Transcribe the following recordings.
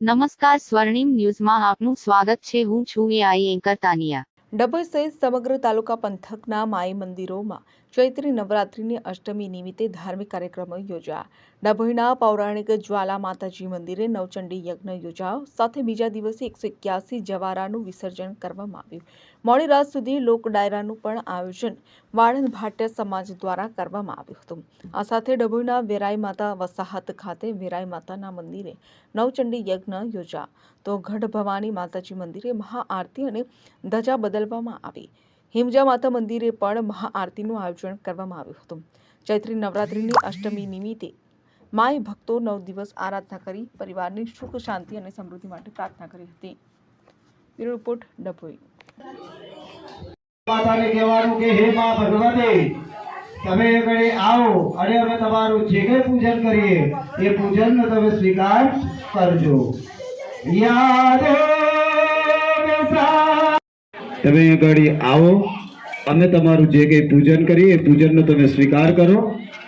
નમસ્કાર સ્વર્ણિમ ન્યૂઝમાં આપનું સ્વાગત છે. હું છું એઆઈ એન્કર તાનિયા. ડભોઈ સહિત સમગ્ર તાલુકા પંથકના માઈ મંદિરોમાં ચૈત્રી નવરાત્રિની અષ્ટમી નિમિત્તે ધાર્મિક કાર્યક્રમો યોજાયા. ડભોઈના પૌરાણિક જ્વાલા માતાજી મંદિરે નવચંડી યજ્ઞ યોજાયો. સાથે બીજા દિવસે એકસો એક્યાસી જવારાનું વિસર્જન કરવામાં આવ્યું. મોડી રાત સુધી લોક ડાયરાનું પણ આયોજન વાળંદ ભાટિયા સમાજ દ્વારા કરવામાં આવ્યું હતું. આ સાથે ડભોઈના વેરાઈ માતા વસાહત ખાતે વેરાઈ માતાના મંદિરે નવચંડી યજ્ઞ યોજા તો ગઢ ભવાની માતાજી મંદિરે મહાઆરતી અને ધજા બદલવામાં આવી. હિમજા માતા મંદિરે પણ મહાઆરતીનું આયોજન કરવામાં આવ્યું હતું. ચૈત્રી નવરાત્રિની અષ્ટમી નિમિત્તે માય ભક્તો નવ દિવસ આરાધના કરી, પરિવારની સુખ, શાંતિ અને સમૃદ્ધિ માટે પ્રાર્થના કરી હતી. રિપોર્ટ, ડભોઈ. માતાને કહેવાનું કે, હે મા ભગવતે, તમે એ આવો અને અમે તમારું જે કંઈ પૂજન કરીએ, એ પૂજનનો તમે સ્વીકાર કરજો. યાદ તમે એ આવો. અમે તમારું જે કંઈ પૂજન કરીએ, એ પૂજનનો તમે સ્વીકાર કરો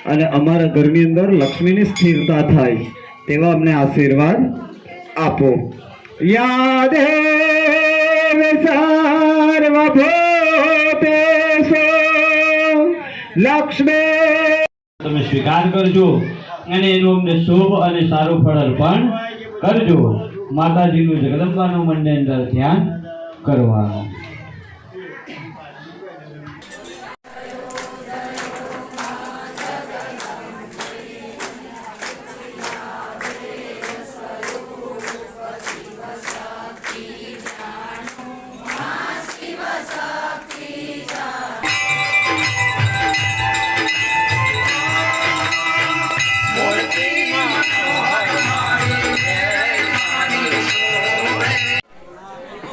અને અમારા ઘરની અંદર લક્ષ્મીની સ્થિરતા થાય તેવા અમને આશીર્વાદ આપો. યાદ લક્ષ્મી. તમે સ્વીકાર કરજો અને એનું અમને શુભ અને સારું ફળ અર્પણ કરજો. માતાજીનું જગદંબાનું અંદર ધ્યાન કરવાનું.